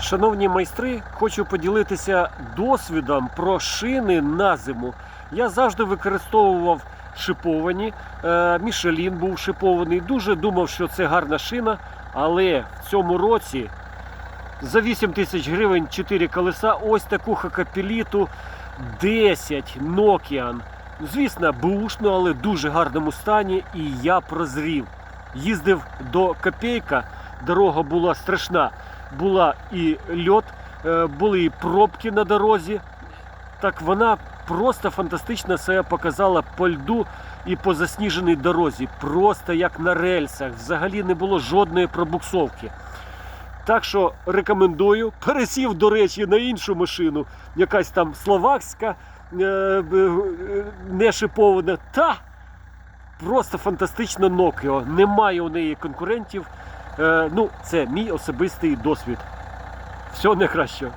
Шановні майстри, хочу поділитися досвідом про шини на зиму. Я завжди використовував шиповані. Е, Мішелін був шипований. Дуже думав, що це гарна шина, але в цьому році за 8 тисяч гривень 4 колеса, ось таку хакапеліту 10 Nokian. Звісно, бушно, але в дуже гарному стані, і я прозрів. Їздив до Копейка, дорога була страшна. Була і льот, е, були і пробки на дорозі. Так вона просто фантастично себе показала по льду і по засніженій дорозі. Просто як на рельсах. Взагалі не було жодної пробуксовки. Так що рекомендую. Пересів, до речі, на іншу машину, якась там словакська, е, е, не шипована. Та просто фантастична Nokia. Немає у неї конкурентів. Е, ну, це мій особистий досвід. Всього найкращого.